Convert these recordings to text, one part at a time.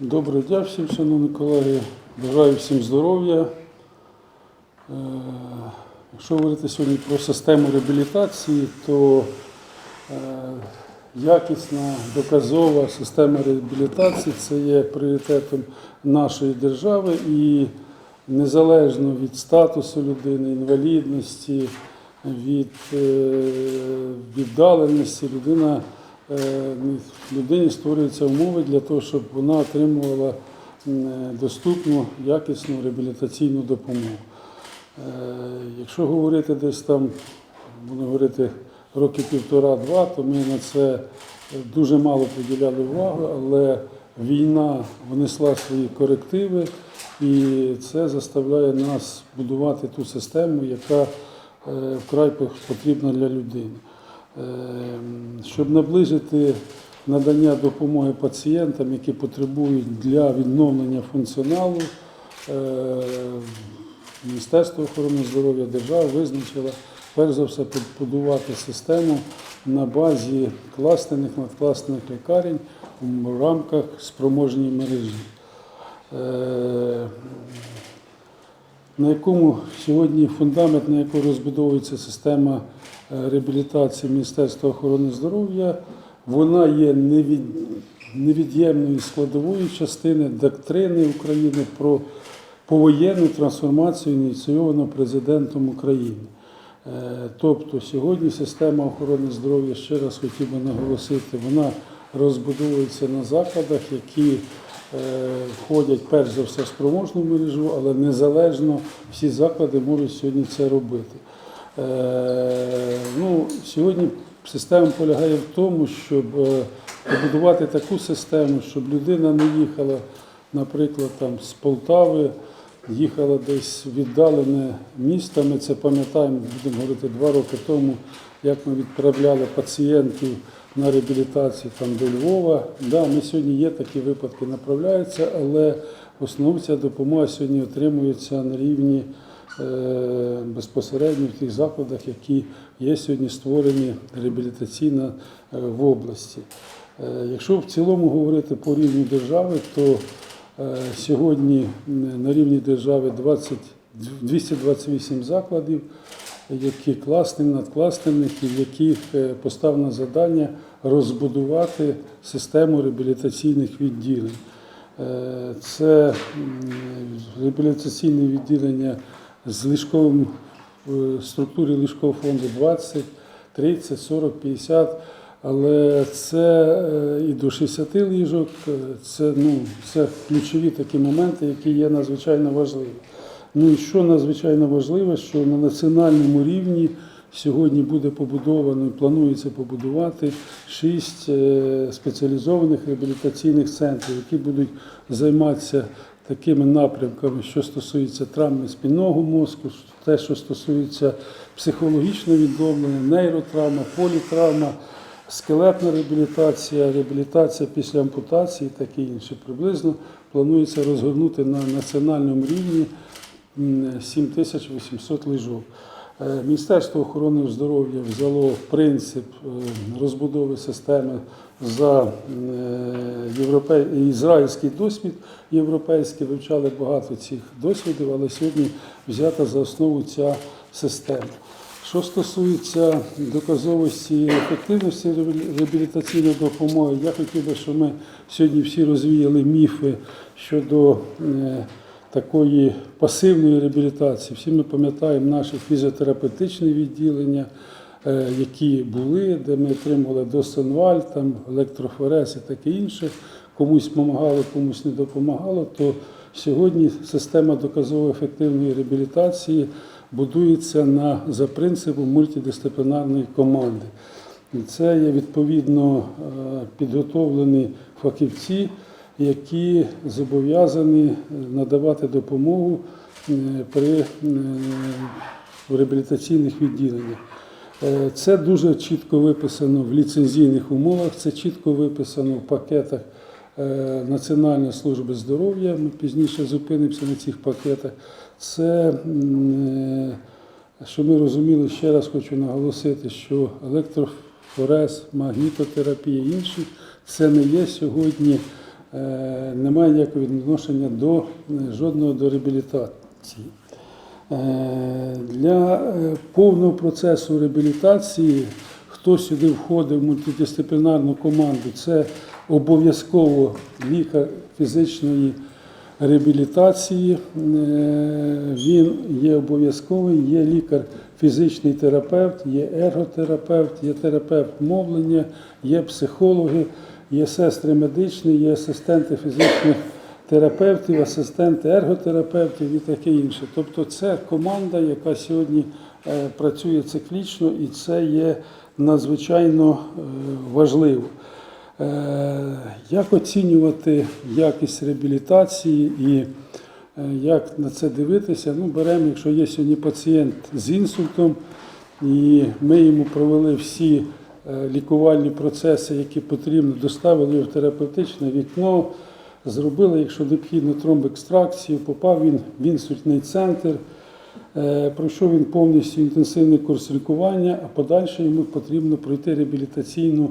Доброго дня всім, шановні колеги. Бажаю всім здоров'я. Е, Якщо говорити сьогодні про систему реабілітації, то е, якісна доказова система реабілітації це є пріоритетом нашої держави і незалежно від статусу людини, інвалідності, від е, віддаленості, людина, людині створюються умови для того, щоб вона отримувала м, доступну, якісну реабілітаційну допомогу. Е, Якщо говорити десь там, буду говорити роки півтора-два, то ми на це дуже мало приділяли увагу, але війна внесла свої корективи, і це заставляє нас будувати ту систему, яка е, вкрай потрібна для людини. Е, Щоб наближити надання допомоги пацієнтам, які потребують для відновлення функціоналу, е, Міністерство охорони здоров'я держави визначило перш за все побудувати систему на базі кластерних надкластерних лікарень в рамках спроможній мережі. Е, на якому сьогодні фундамент, на якому розбудовується система реабілітації Міністерства охорони здоров'я, вона є невід'ємною складовою частини доктрини України про повоєнну трансформацію, ініційовану президентом України. Е, Тобто сьогодні система охорони здоров'я, ще раз хотів би наголосити, вона розбудовується на закладах, які е, входять перш за все в спроможну мережу, але незалежно всі заклади можуть сьогодні це робити. Е, Ну, сьогодні система полягає в тому, щоб е, побудувати таку систему, щоб людина не їхала, наприклад, там, з Полтави, їхала десь віддалене місто. Ми це пам'ятаємо, будемо говорити, два роки тому, як ми відправляли пацієнтів на реабілітацію там, до Львова. Да, ми сьогодні є такі випадки, направляються, але ця допомога сьогодні отримується на рівні безпосередньо в тих закладах, які є сьогодні створені реабілітаційно е, в області. Е, Якщо в цілому говорити по рівню держави, то е, сьогодні на рівні держави 20, 228 закладів, які класні, надкласних, і в яких е, поставлено завдання розбудувати систему реабілітаційних відділень. Е, Це реабілітаційне відділення з ліжковим в структурі ліжкового фонду 20, 30, 40, 50, але це е, і до 60 ліжок, е, це, ну, це ключові такі моменти, які є надзвичайно важливі. Ну і що надзвичайно важливо, що на національному рівні сьогодні буде побудовано і планується побудувати шість е, спеціалізованих реабілітаційних центрів, які будуть займатися такими напрямками, що стосується травми спінного мозку, те, що стосується психологічного відновлення, нейротравма, політравма, скелетна реабілітація, реабілітація після ампутації, і таке інше. Приблизно планується розгорнути на національному рівні м, 7800 ліжок. Е, Міністерство охорони здоров'я взяло принцип е, розбудови системи за е, європей... ізраїльський досвід європейський, вивчали багато цих досвідів, але сьогодні взята за основу ця система. Що стосується доказовості і ефективності реабілі- реабілітаційної допомоги, я хотів би, щоб ми сьогодні всі розвіяли міфи щодо такої пасивної реабілітації. Всі ми пам'ятаємо наші фізіотерапевтичні відділення, е, які були, де ми отримували досонваль, там електрофорез і таке інше. Комусь допомагало, комусь не допомагало. То сьогодні система доказово ефективної реабілітації будується на, за принципом мультидисциплінарної команди. Це є відповідно е, підготовлені фахівці, які зобов'язані е, надавати допомогу е, при е, реабілітаційних відділеннях. Це дуже чітко виписано в ліцензійних умовах, це чітко виписано в пакетах Національної служби здоров'я. Ми пізніше зупинимося на цих пакетах. Це, що ми розуміли, ще раз хочу наголосити, що електрофорез, магнітотерапія інші це не є сьогодні е, немає ніякого відношення до е, жодного до реабілітації. Е, Для повного процесу реабілітації, хто сюди входить в мультидисциплінарну команду, це обов'язково лікар фізичної реабілітації. Він є обов'язковий, є лікар фізичний терапевт, є ерготерапевт, є терапевт мовлення, є психологи, є сестри медичні, є асистенти фізичних терапевтів, асистенти ерготерапевтів і таке інше. Тобто це команда, яка сьогодні е, працює циклічно, і це є надзвичайно е, важливо. Е, Як оцінювати якість реабілітації і як на це дивитися? Ну, беремо, якщо є сьогодні пацієнт з інсультом, і ми йому провели всі лікувальні процеси, які потрібно, доставили його в терапевтичне вікно, зробили, якщо необхідно, тромбекстракцію, попав він в інсультний центр. Е, Пройшов він повністю інтенсивний курс лікування, а подальше йому потрібно пройти реабілітаційну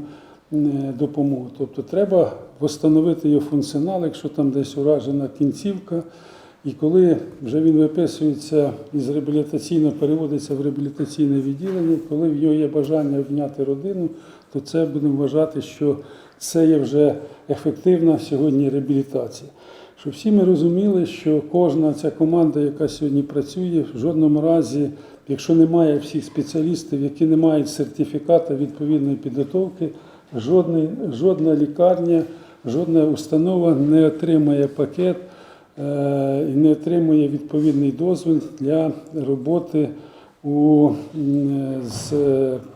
е, допомогу. Тобто треба встановити його функціонал, якщо там десь уражена кінцівка. І коли вже він виписується із реабілітаційно переводиться в реабілітаційне відділення, коли в нього є бажання обняти родину, то це будемо вважати, що це є вже ефективна сьогодні реабілітація. Щоб всі ми розуміли, що кожна ця команда, яка сьогодні працює, в жодному разі, якщо немає всіх спеціалістів, які не мають сертифіката відповідної підготовки, жодна лікарня, жодна установа не отримає пакет не отримує відповідний дозвіл для роботи у, з,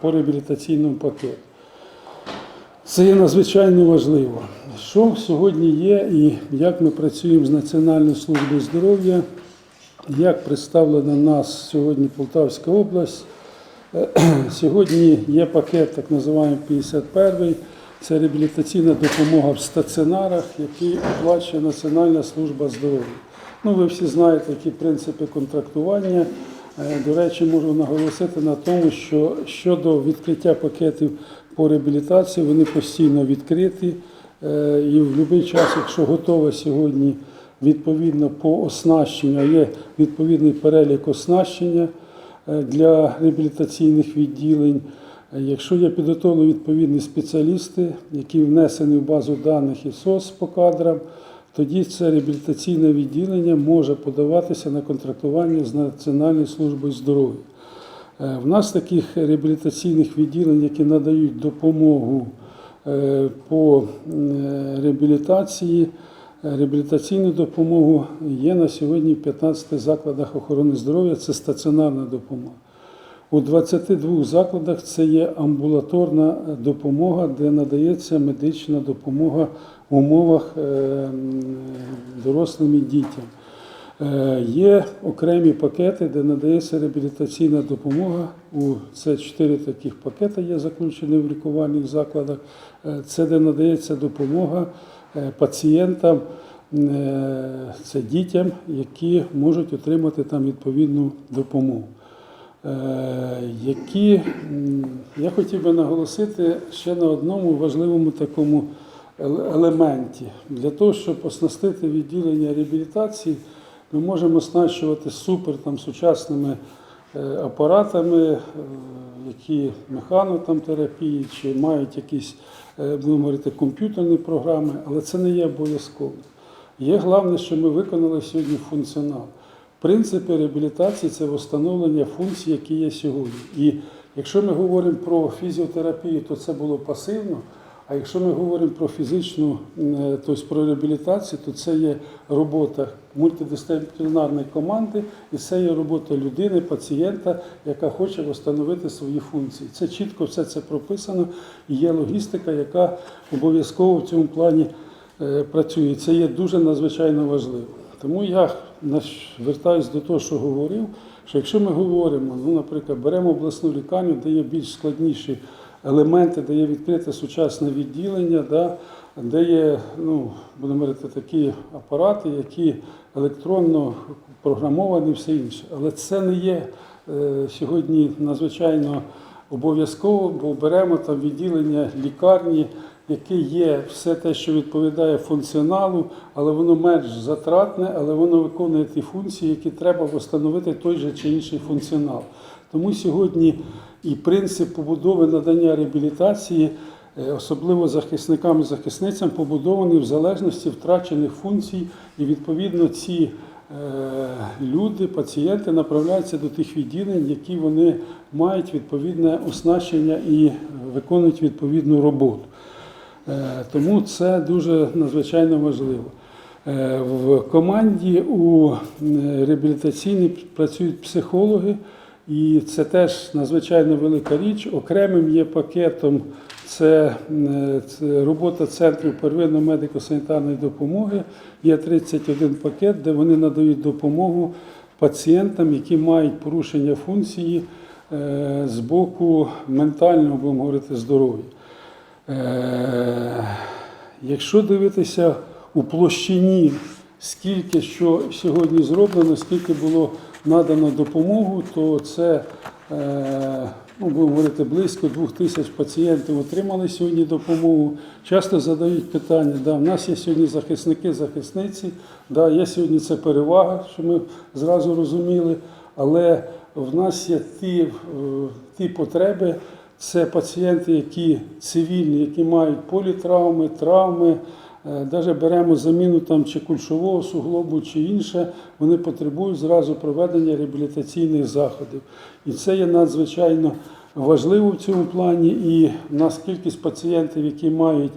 по реабілітаційному пакету. Це є надзвичайно важливо. Що сьогодні є і як ми працюємо з Національною службою здоров'я, як представлена нас сьогодні Полтавська область. Е, Сьогодні є пакет, так називаємо 51-й. Це реабілітаційна допомога в стаціонарах, який оплачує Національна служба здоров'я. Ну, ви всі знаєте, які принципи контрактування. Е, До речі, можу наголосити на тому, що щодо відкриття пакетів по реабілітації, вони постійно відкриті. Е, І в будь-який час, якщо готова сьогодні відповідно по оснащенню, є відповідний перелік оснащення е, для реабілітаційних відділень. Якщо є підготовлені відповідні спеціалісти, які внесені в базу даних ІСОС по кадрам, тоді це реабілітаційне відділення може подаватися на контрактування з Національною службою здоров'я. Е, В нас таких реабілітаційних відділень, які надають допомогу е, по реабілітації, е, реабілітаційну допомогу є на сьогодні в 15 закладах охорони здоров'я. Це стаціонарна допомога. У 22 закладах це є амбулаторна допомога, де надається медична допомога в умовах е, дорослим і дітям. Е, Є окремі пакети, де надається реабілітаційна допомога. У це чотири таких пакети є заключені в лікувальних закладах. Е, Це де надається допомога пацієнтам, це дітям, які можуть отримати там відповідну допомогу. Е, Які я хотів би наголосити ще на одному важливому такому елементі. Для того, щоб оснастити відділення реабілітації, ми можемо оснащувати супер там, сучасними е, апаратами, е, які механотерапії, чи мають якісь, будемо говорити, комп'ютерні програми, але це не є обов'язково. Є головне, що ми виконали сьогодні функціонал. Принципи реабілітації це встановлення функцій, які є сьогодні. І якщо ми говоримо про фізіотерапію, то це було пасивно. А якщо ми говоримо про фізичну, е, тобто про реабілітацію, то це є робота мультидисциплінарної команди, і це є робота людини, пацієнта, яка хоче встановити свої функції. Це чітко все це прописано, і є логістика, яка обов'язково в цьому плані е, працює. Це є дуже надзвичайно важливо. Тому я звертаюся до того, що говорив, що якщо ми говоримо, ну, наприклад, беремо обласну лікарню, де є більш складніші елементи, де є відкрите сучасне відділення, да, де є, ну, будемо говорити, такі апарати, які електронно програмовані, все інше. Але це не є е, сьогодні надзвичайно обов'язково, бо беремо там відділення лікарні, яке є все те, що відповідає функціоналу, але воно менш затратне, але воно виконує ті функції, які треба встановити той же чи інший функціонал. Тому сьогодні і принцип побудови надання реабілітації, е, особливо захисникам і захисницям, побудований в залежності втрачених функцій, і відповідно ці е, люди, пацієнти направляються до тих відділень, які вони мають відповідне оснащення і виконують відповідну роботу. Е, Тому це дуже надзвичайно важливо. Е, В команді у е, реабілітаційній працюють психологи, і це теж надзвичайно велика річ. Окремим є пакетом це, робота центрів первинної медико-санітарної допомоги. Є 31 пакет, де вони надають допомогу пацієнтам, які мають порушення функції з боку ментального, будемо говорити, здоров'я. Е, Якщо дивитися у площині, скільки що сьогодні зроблено, скільки було надано допомогу, то це е, ну, будемо говорити, близько двох тисяч пацієнтів отримали сьогодні допомогу. Часто задають питання, да, в нас є сьогодні захисники, захисниці, да, є сьогодні це перевага, що ми зразу розуміли, але в нас є ті, ті потреби, це пацієнти, які цивільні, які мають політравми, травми. Навіть беремо заміну там чи кульшового суглобу, чи інше, вони потребують зразу проведення реабілітаційних заходів. І це є надзвичайно важливо в цьому плані. І в нас кількість пацієнтів, які мають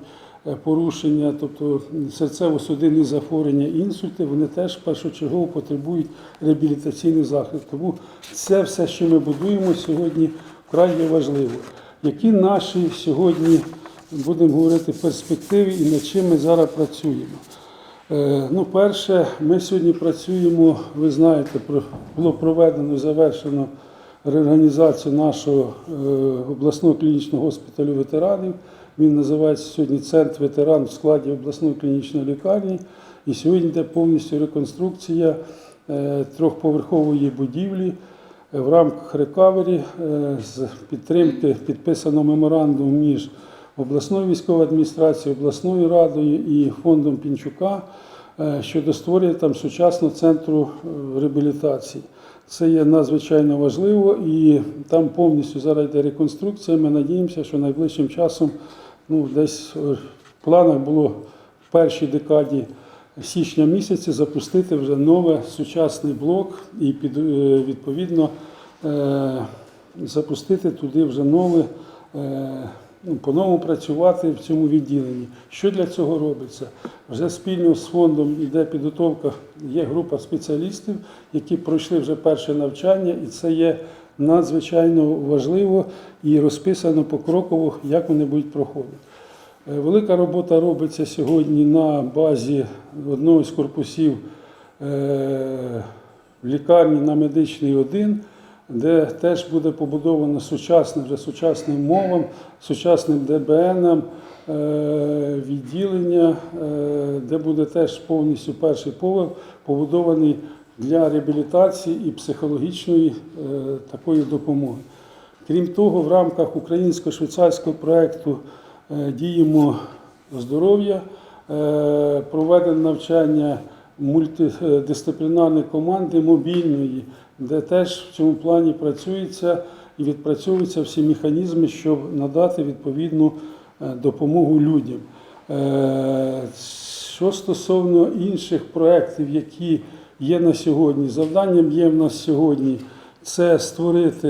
е, порушення, тобто серцево-судинні захворювання, інсульти, вони теж першочергово потребують реабілітаційних заходів. Тому це все, що ми будуємо сьогодні, вкрай є важливо. Які наші сьогодні, будемо говорити, перспективи і над чим ми зараз працюємо? Е, Ну, перше, ми сьогодні працюємо, ви знаєте, було проведено, завершено реорганізацію нашого е, обласного клінічного госпіталю ветеранів. Він називається сьогодні Центр ветеран в складі обласної клінічної лікарні. І сьогодні йде повністю реконструкція е, трьохповерхової будівлі. В рамках рекавері е, з підтримки підписано меморандум між обласною військовою адміністрацією, обласною радою і фондом Пінчука е, щодо створення там сучасного центру е, реабілітації. Це є надзвичайно важливо і там повністю зараз йде реконструкція. Ми надіємося, що найближчим часом ну, десь в планах було в першій декаді січня місяці запустити вже новий сучасний блок і під, е, відповідно е, запустити туди вже нове, е, ну, по-новому працювати в цьому відділенні. Що для цього робиться? Вже спільно з фондом йде підготовка, є група спеціалістів, які пройшли вже перше навчання, і це є надзвичайно важливо і розписано покроково, як вони будуть проходити. Е, Велика робота робиться сьогодні на базі одного з корпусів е, лікарні на медичний 1, де теж буде побудовано сучасне, вже сучасним мовам, сучасним ДБН, е, відділення, де буде теж повністю перший поверх побудований для реабілітації і психологічної такої допомоги. Крім того, в рамках українсько-швейцарського проєкту Діємо здоров'я, е, проведено навчання мультидисциплінарної команди мобільної, де теж в цьому плані працюється і відпрацьовуються всі механізми, щоб надати відповідну е, допомогу людям. Е, Що стосовно інших проєктів, які є на сьогодні, завданням є в нас сьогодні це створити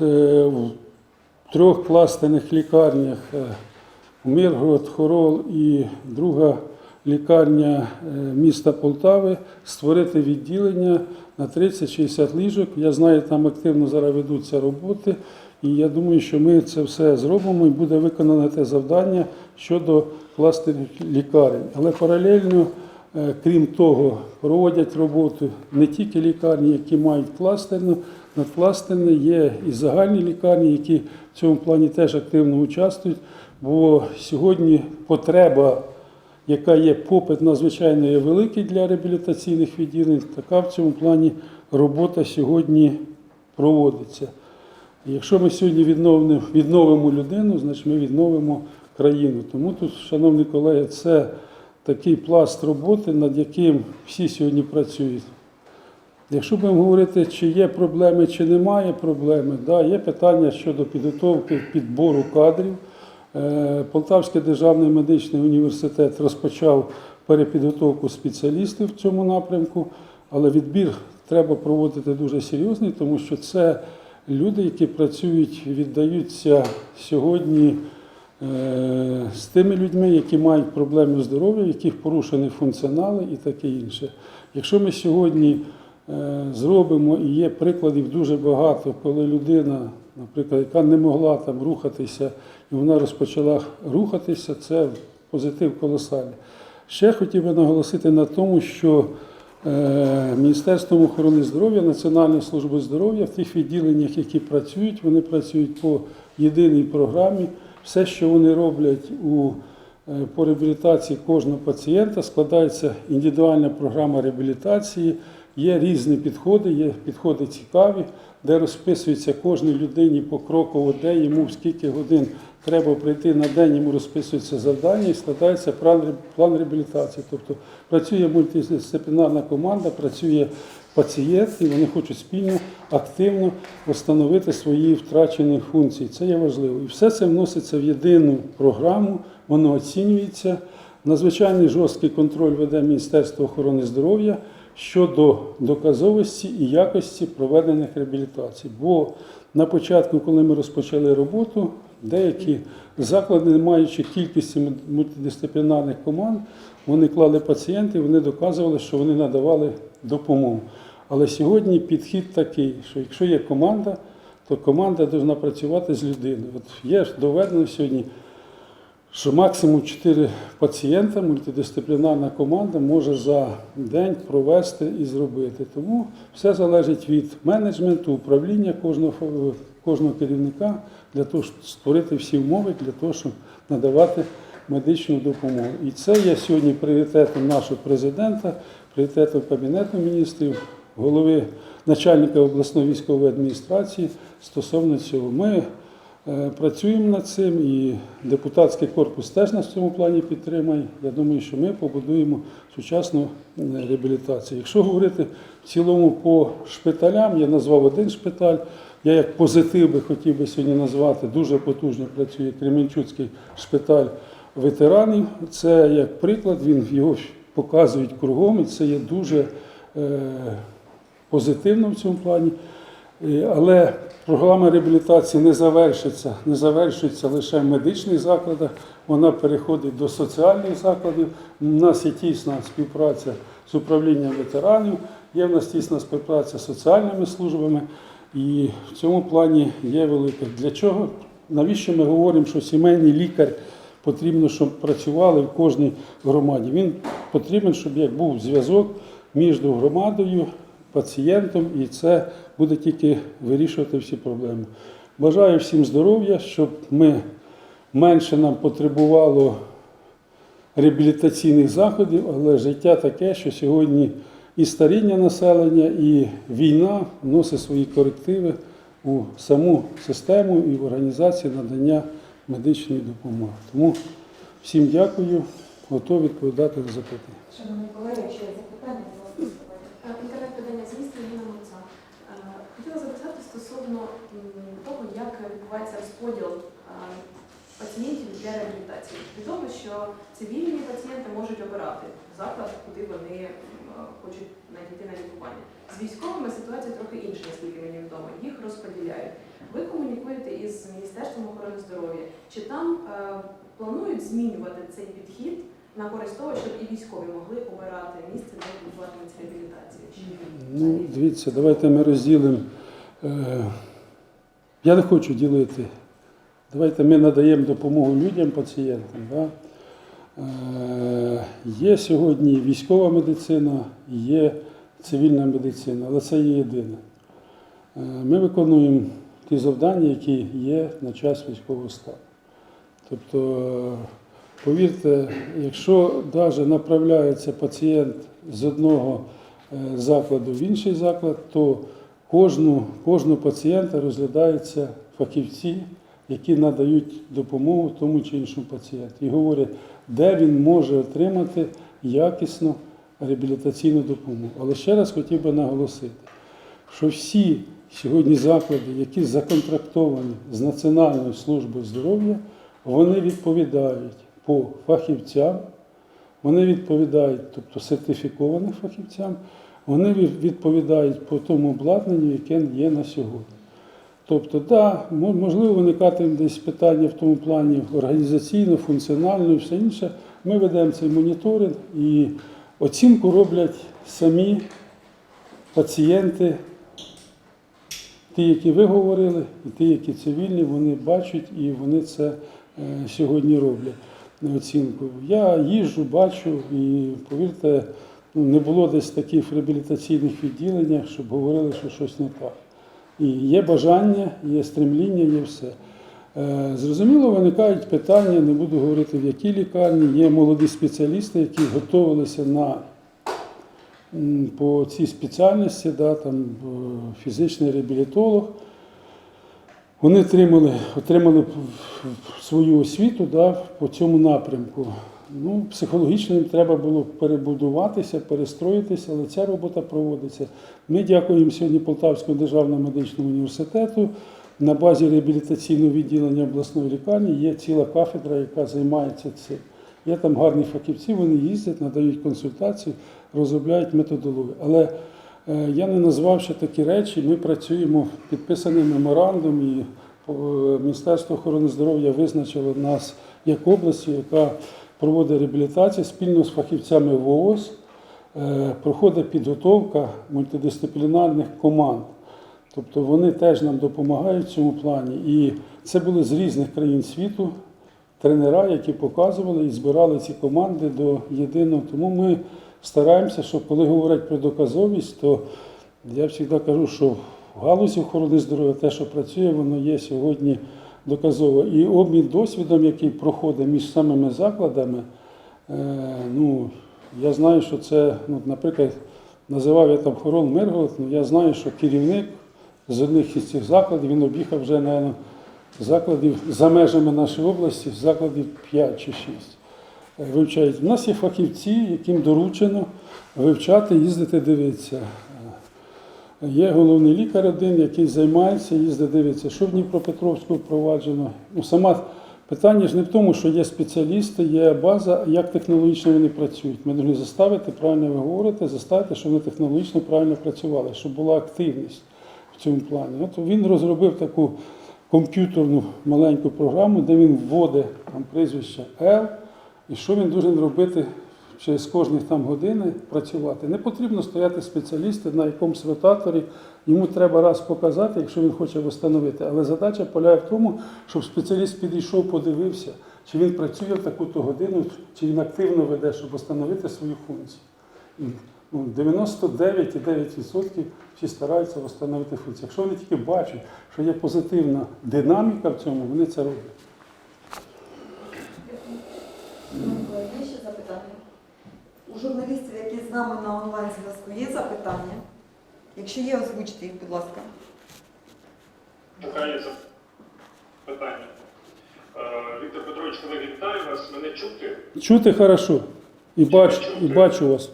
е, в трьох кластерних лікарнях е, Миргород, Хорол і друга лікарня е, міста Полтави, створити відділення на 30-60 ліжок. Я знаю, там активно зараз ведуться роботи, і я думаю, що ми це все зробимо і буде виконане те завдання щодо кластерних лікарень. Але паралельно, е, крім того, проводять роботу не тільки лікарні, які мають кластерну, надкластерні, є і загальні лікарні, які в цьому плані теж активно участвують. Бо сьогодні потреба, яка є попит надзвичайно є великий для реабілітаційних відділень, така в цьому плані робота сьогодні проводиться. Якщо ми сьогодні відновимо, відновимо людину, значить ми відновимо країну. Тому тут, шановні колеги, це такий пласт роботи, над яким всі сьогодні працюють. Якщо будемо говорити, чи є проблеми, чи немає проблеми, да, є питання щодо підготовки підбору кадрів. Е, Полтавський державний медичний університет розпочав перепідготовку спеціалістів в цьому напрямку, але відбір треба проводити дуже серйозний, тому що це люди, які працюють, віддаються сьогодні е, з тими людьми, які мають проблеми здоров'я, яких порушені функціонали і таке інше. Якщо ми сьогодні е, зробимо, і є прикладів дуже багато, коли людина, наприклад, яка не могла там рухатися, і вона розпочала рухатися, це позитив колосальний. Ще хотів би наголосити на тому, що е, Міністерством охорони здоров'я, Національною службою здоров'я в тих відділеннях, які працюють, вони працюють по єдиній програмі. Все, що вони роблять у е, по реабілітації кожного пацієнта, складається індивідуальна програма реабілітації. Є різні підходи, є підходи цікаві, де розписується кожній людині покроково, де йому в скільки годин треба прийти на день, йому розписується завдання і складається план, реабілітації. Тобто працює мультидисциплінарна команда, працює пацієнт, і вони хочуть спільно, активно встановити свої втрачені функції. Це є важливо. І все це вноситься в єдину програму, воно оцінюється. Надзвичайний жорсткий контроль веде Міністерство охорони здоров'я щодо доказовості і якості проведених реабілітацій. Бо на початку, коли ми розпочали роботу, деякі заклади, не маючи кількості мультидисциплінарних команд, вони клали пацієнтів, вони доказували, що вони надавали допомогу. Але сьогодні підхід такий, що якщо є команда, то команда повинна працювати з людиною. От є ж доведено сьогодні, що максимум 4 пацієнта мультидисциплінарна команда може за день провести і зробити. Тому все залежить від менеджменту, управління кожного, кожного керівника для того, щоб створити всі умови для того, щоб надавати медичну допомогу. І це є сьогодні пріоритетом нашого президента, пріоритетом Кабінету міністрів, голови начальника обласної військової адміністрації стосовно цього. Ми Е, Працюємо над цим і депутатський корпус теж нас в цьому плані підтримає. Я думаю, що ми побудуємо сучасну е, реабілітацію. Якщо говорити в цілому по шпиталям, я назвав один шпиталь. Я як позитив би хотів би сьогодні назвати, дуже потужно працює Кременчуцький шпиталь ветеранів. Це як приклад, він його показують кругом, і це є дуже е, позитивно в цьому плані. Е, Але програма реабілітації не завершиться, не завершується лише в медичних закладах, вона переходить до соціальних закладів. У нас є тісна співпраця з управлінням ветеранів, є в нас тісна співпраця з соціальними службами, і в цьому плані є велика. Для чого? Навіщо ми говоримо, що сімейний лікар потрібно, щоб працювали в кожній громаді? Він потрібен, щоб як був зв'язок між громадою, пацієнтом, і це буде тільки вирішувати всі проблеми. Бажаю всім здоров'я, щоб ми менше нам потребувало реабілітаційних заходів, але життя таке, що сьогодні і старіння населення, і війна вносить свої корективи у саму систему і в організацію надання медичної допомоги. Тому всім дякую, готовий відповідати на запитання. Шановні колеги, якщо є запитання, будь ласка, задавайте. Е, Інтернет-питання з міста Ніна Мурця. Е, Хотіла запитати стосовно того, як відбувається розподіл пацієнтів для реабілітації. Відомо, що цивільні пацієнти можуть обирати заклад, куди вони хочуть надійти на лікування. З військовими ситуація трохи інша, наскільки мені відомо. Їх розподіляють. Ви комунікуєте із Міністерством охорони здоров'я. Чи там е, планують змінювати цей підхід на користь того, щоб і військові могли обирати місце, де відбуватиметься реабілітація? Ну, дивіться, давайте ми розділимо. Е, Я не хочу ділити. Давайте ми надаємо допомогу людям, пацієнтам. Да? Е, Є сьогодні військова медицина, є цивільна медицина, але це є єдине. Ми виконуємо ті завдання, які є на час військового стану. Тобто, повірте, якщо навіть направляється пацієнт з одного е, закладу в інший заклад, то кожну, кожного пацієнта розглядаються фахівці які надають допомогу тому чи іншому пацієнту. І говорять, де він може отримати якісну реабілітаційну допомогу. Але ще раз хотів би наголосити, що всі сьогодні заклади, які законтрактовані з Національною службою здоров'я, вони відповідають по фахівцям, вони відповідають, тобто сертифікованим фахівцям, вони відповідають по тому обладнанню, яке є на сьогодні. Тобто, да, можливо, виникатиме десь питання в тому плані організаційно, функціонально і все інше. Ми ведемо цей моніторинг і оцінку роблять самі пацієнти, ті, які ви говорили, і ті, які цивільні, вони бачать і вони це е, сьогодні роблять на оцінку. Я їжджу, бачу, і повірте, не було десь таких реабілітаційних відділеннях, щоб говорили, що щось не так. І є бажання, є стремління, є все. Е, Зрозуміло, виникають питання, не буду говорити в якій лікарні. Є молоді спеціалісти, які готувалися на по цій спеціальності, да, там, е, фізичний реабілітолог. Вони отримали, отримали свою освіту да, по цьому напрямку. Ну, психологічно їм треба було перебудуватися, перестроїтися, але ця робота проводиться. Ми дякуємо сьогодні Полтавському державному медичному університету. На базі реабілітаційного відділення обласної лікарні є ціла кафедра, яка займається цим. Є там гарні фахівці, вони їздять, надають консультації, розробляють методологію. Але е, я не назвав ще такі речі. Ми працюємо підписаний меморандум, і е, Міністерство охорони здоров'я визначило нас як областю, яка проводить реабілітацію спільно з фахівцями ВООЗ. Е, Проходить підготовка мультидисциплінарних команд. Тобто вони теж нам допомагають в цьому плані. І це були з різних країн світу тренера, які показували і збирали ці команди до єдиного. Тому ми стараємося, що коли говорять про доказовість, то я завжди кажу, що в галузі охорони здоров'я те, що працює, воно є сьогодні доказово. І обмін досвідом, який проходить між самими закладами, е, ну, я знаю, що це, ну, наприклад, називав я там хорон Миргород, ну, я знаю, що керівник з одних із цих закладів, він об'їхав вже, напевно, закладів за межами нашої області, закладів 5 чи 6. Е, Вивчають. У нас є фахівці, яким доручено вивчати, їздити, дивитися. Є головний лікар один, який займається, їздить, дивиться, що в Дніпропетровську впроваджено. Ну, сама питання ж не в тому, що є спеціалісти, є база, як технологічно вони працюють. Ми повинні заставити, правильно ви говорите, заставити, щоб вони технологічно правильно працювали, щоб була активність в цьому плані. От він розробив таку комп'ютерну маленьку програму, де він вводить там прізвище L, і що він дуже робити через кожні там години працювати. Не потрібно стояти спеціалісти на якомусь ротаторі, йому треба раз показати, якщо він хоче встановити. Але задача полягає в тому, щоб спеціаліст підійшов, подивився, чи він працює в таку-то годину, чи він активно веде, щоб встановити свою функцію. Ну, 99,9% всі стараються встановити функцію. Якщо вони тільки бачать, що є позитивна динаміка в цьому, вони це роблять. Ну, Є ще запитання? У журналістів, які з нами на онлайн зв'язку, є запитання? Якщо є, озвучте їх, будь ласка. Така є питання. Віктор Петрович, колеги, вітаю вас. Мене чути? Чути хорошо. І бачу, і бачу вас.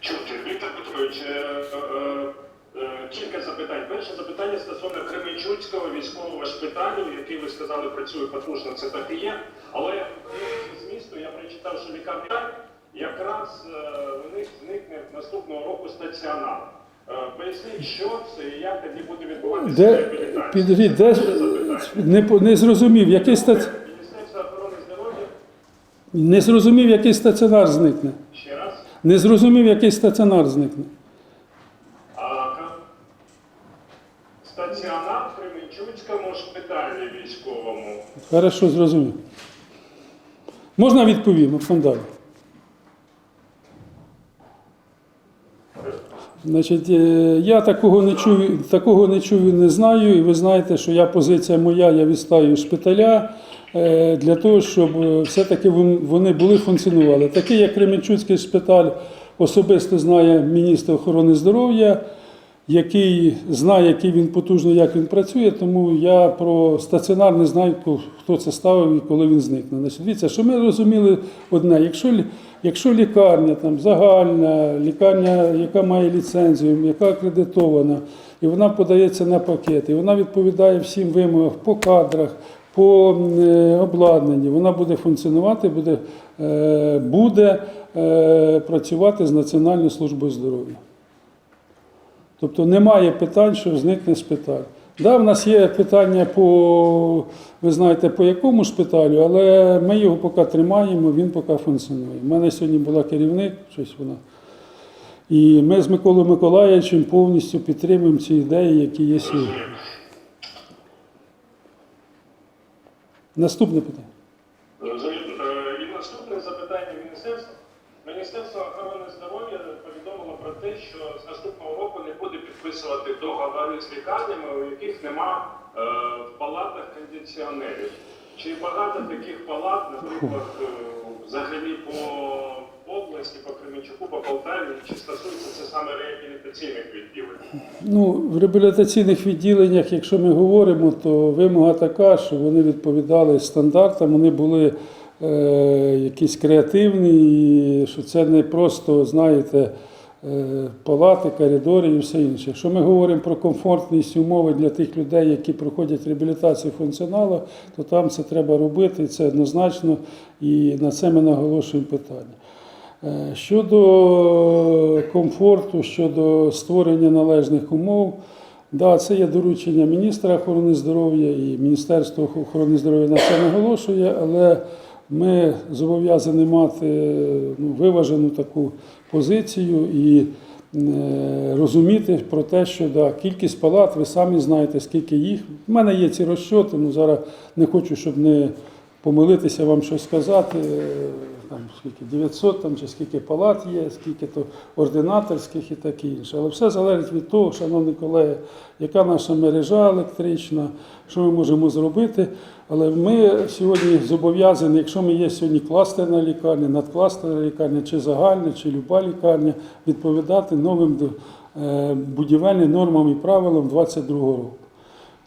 Чути. Віктор Петрович, е, е, е, кілька запитань. Перше запитання стосовно Кременчуцького військового шпиталю, який ви сказали працює потужно, це так і є. Але з місту я прочитав, що лікарня якраз е, в них зникне наступного року стаціонар. Е, Поясніть, що це і як тоді буде відбуватися Де, реабілітація. де, не, не зрозумів, який стац... Міністерство охорони здоров'я не зрозумів, який стаціонар зникне. ще раз. Не зрозумів, який стаціонар зникне. А стаціонар в Кременчуцькому шпиталі військовому. Хорошо, зрозумів. Можна відповім, а Значить, е, я такого не чую, такого не чую, не знаю. І ви знаєте, що я позиція моя, я відстаю шпиталя е, для того, щоб е, все-таки вони були функціонували. Такий, як Кременчуцький шпиталь, особисто знає міністр охорони здоров'я. Який знає, який він потужний, як він працює, тому я про стаціонар не знаю, хто це ставив і коли він зникне. Значить, дивіться, що ми розуміли одне, якщо, якщо лікарня там, загальна, лікарня, яка має ліцензію, яка акредитована, і вона подається на пакет, і вона відповідає всім вимогам по кадрах, по е, обладнанні, вона буде функціонувати, буде, е, буде е, працювати з Національною службою здоров'я. Тобто немає питань, що зникне шпиталь. Да, в нас є питання по, ви знаєте, по якому шпиталю, але ми його поки тримаємо, він поки функціонує. У мене сьогодні була керівник, щось вона. І ми з Миколою Миколаївичем повністю підтримуємо ці ідеї, які є сьогодні. Наступне питання. Розумію. Е, І наступне запитання міністерства. Міністерство охорони здоров'я повідомило про те, що з наступного року не буде підписувати договори з лікарнями, у яких нема е, в палатах кондиціонерів. Чи багато таких палат, наприклад, е, взагалі по області, по Кременчуку, по Полтаві, чи стосується це саме реабілітаційних відділень? Ну, в реабілітаційних відділеннях, якщо ми говоримо, то вимога така, що вони відповідали стандартам, вони були е, якісь креативні, і що це не просто, знаєте, палати, коридори і все інше. Якщо ми говоримо про комфортність умови для тих людей, які проходять реабілітацію функціоналу, то там це треба робити, і це однозначно, і на це ми наголошуємо питання. Е, Щодо комфорту, щодо створення належних умов, да, це є доручення міністра охорони здоров'я і Міністерство охорони здоров'я на це наголошує, але ми зобов'язані мати ну, виважену таку позицію і е, розуміти про те, що да, кількість палат, ви самі знаєте, скільки їх. У мене є ці розчоти, ну зараз не хочу, щоб не помилитися вам щось сказати. Там скільки 900 там, чи скільки палат є, скільки то ординаторських і таке інше. Але все залежить від того, шановні колеги, яка наша мережа електрична, що ми можемо зробити. Але ми сьогодні зобов'язані, якщо ми є сьогодні кластерна лікарня, надкластерна лікарня, чи загальна, чи люба лікарня, відповідати новим е, будівельним нормам і правилам 22 року.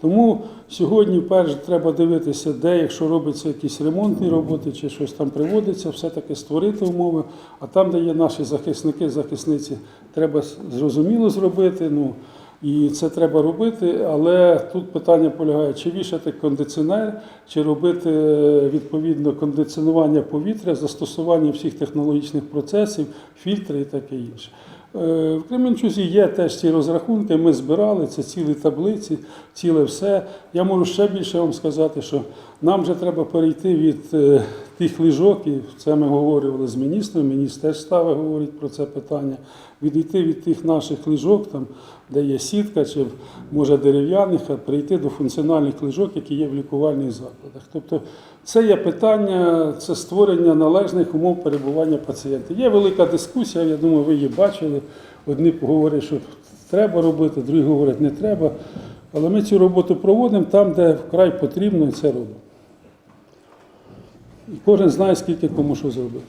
Тому сьогодні перш треба дивитися, де, якщо робиться якісь ремонтні роботи чи щось там приводиться, все-таки створити умови. А там, де є наші захисники, захисниці, треба зрозуміло зробити. Ну, і це треба робити, але тут питання полягає, чи вішати кондиціонер, чи робити е, відповідно кондиціонування повітря, застосування всіх технологічних процесів, фільтри і таке інше. Е, В Кременчузі є теж ці розрахунки, ми збирали, це цілі таблиці, ціле все. Я можу ще більше вам сказати, що нам вже треба перейти від е, тих ліжок, і це ми говорили з міністром, міністр теж ставить говорить про це питання, відійти від тих наших ліжок, там, де є сітка чи може дерев'яних, а прийти до функціональних ліжок, які є в лікувальних закладах. Тобто це є питання, це створення належних умов перебування пацієнта. Є велика дискусія, я думаю, ви її бачили. Одні говорять, що треба робити, другі говорять, не треба. Але ми цю роботу проводимо там, де вкрай потрібно, і це робимо. І кожен знає, скільки кому що зробити.